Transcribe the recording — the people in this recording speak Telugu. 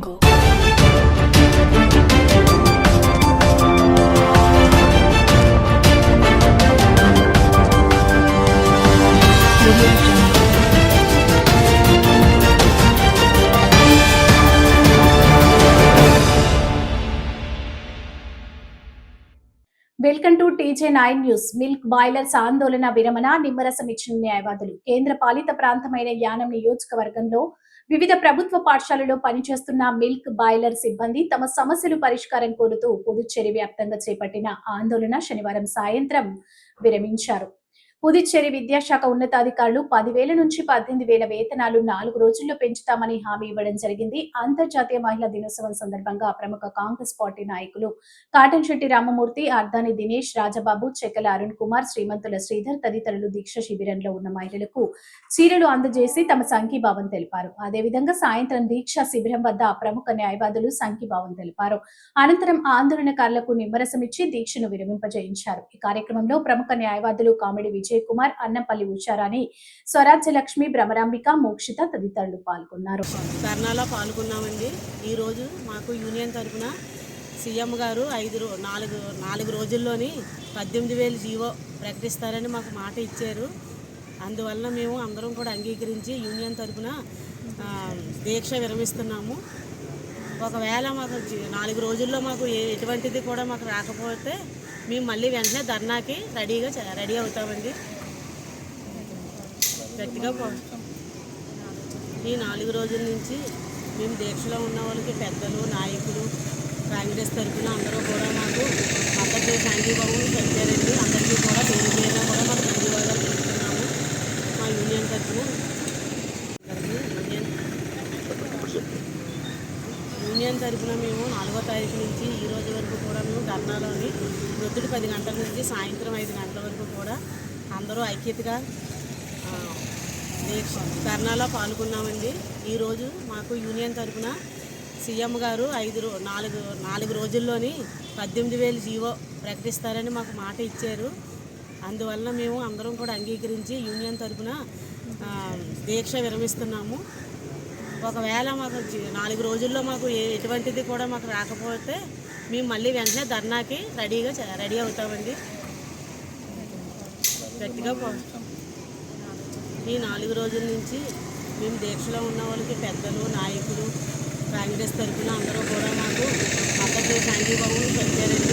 jungle. Welcome to TJ nine news. Milk boilers ఆందోళన విరమణ నిమ్మరసం ఇచ్చిన న్యాయవాదులు. కేంద్ర పాలిత ప్రాంతమైన యానం నియోజకవర్గంలో వివిధ ప్రభుత్వ పాఠశాలలో పనిచేస్తున్న మిల్క్ బాయిలర్ సిబ్బంది తమ సమస్యలు పరిష్కారం కోరుతూ పుదుచ్చేరి వ్యాప్తంగా చేపట్టిన ఆందోళన శనివారం సాయంత్రం విరమించారు. పుదుచ్చేరి విద్యాశాఖ ఉన్నతాధికారులు పదివేల నుంచి పద్దెనిమిది వేల వేతనాలు నాలుగు రోజుల్లో పెంచుతామని హామీ ఇవ్వడం జరిగింది. అంతర్జాతీయ మహిళా దినోత్సవం సందర్భంగా ప్రముఖ కాంగ్రెస్ పార్టీ నాయకులు కాటంశెట్టి రామమూర్తి అర్ధాని దినేష్ రాజబాబు చెక్కల అరుణ్ కుమార్ శ్రీమంతుల శ్రీధర్ తదితరులు దీక్ష శిబిరంలో ఉన్న మహిళలకు చీరలు అందజేసి తమ సంఘీభావం తెలిపారు. అదేవిధంగా సాయంత్రం దీక్ష శిబిరం వద్ద ప్రముఖ న్యాయవాదులు సంఘీభావం తెలిపారు. అనంతరం ఆందోళనకారులకు నిమ్మరసం ఇచ్చి దీక్షను విరమింపజేయించారు. ఈ కార్యక్రమంలో ప్రముఖ న్యాయవాదులు కామెడీ విజయ్ కుమార్ అన్నపల్లి ఉషారాణి స్వరాజ్య లక్ష్మి భ్రమరాంబిక మోక్షిత తదితరులు పాల్గొన్నారు. ధర్నాలో పాల్గొన్నామండి. ఈరోజు మాకు యూనియన్ తరఫున సీఎం గారు ఐదు నాలుగు నాలుగు రోజుల్లోని పద్దెనిమిది వేలు జీవో ప్రకటిస్తారని మాకు మాట ఇచ్చారు. అందువల్ల మేము అందరం కూడా అంగీకరించి యూనియన్ తరఫున దీక్ష విరమిస్తున్నాము. ఒకవేళ మాకు నాలుగు రోజుల్లో మాకు ఎటువంటిది కూడా మాకు రాకపోతే మేము మళ్ళీ వెంటనే ధర్నాకి రెడీగా రెడీ అవుతామండి. గట్టిగా ఈ నాలుగు రోజుల నుంచి మేము దీక్షలో ఉన్న వాళ్ళకి పెద్దలు నాయకులు కాంగ్రెస్ తరఫున అందరూ కూడా మాకు మద్దతు సంఘీభావం చెప్పారండి అందరికీ కూడా దేని పేరున కూడా మాకు ధన్యవాదాలు తెలుపుతున్నాము మా యూనియన్ తరఫున అందరికీ యూనియన్ యూనియన్ తరఫున మేము నాలుగో తారీఖు నుంచి ఈ రోజు వరకు కూడా మేము ధర్నాలోని వృద్ధుడు పది గంటల నుంచి సాయంత్రం ఐదు గంటల వరకు కూడా అందరూ ఐక్యతగా ధర్నాలో పాల్గొన్నామండి. ఈరోజు మాకు యూనియన్ తరఫున సీఎం గారు ఐదు నాలుగు నాలుగు రోజుల్లోని పద్దెనిమిది వేలు జీవో ప్రకటిస్తారని మాకు మాట ఇచ్చారు. అందువల్ల మేము అందరం కూడా అంగీకరించి యూనియన్ తరఫున దీక్ష విరమిస్తున్నాము. ఒకవేళ మాకు నాలుగు రోజుల్లో మాకు ఎటువంటిది కూడా మాకు రాకపోతే మేము మళ్ళీ వెంటనే ధర్నాకి రెడీగా రెడీ అవుతామండి. గట్టిగా ఈ నాలుగు రోజుల నుంచి మేము దీక్షలో ఉన్న వాళ్ళకి పెద్దలు నాయకులు కాంగ్రెస్ తరఫున అందరూ కూడా మాకు మద్దతు సంఘీభావం చెప్పారండి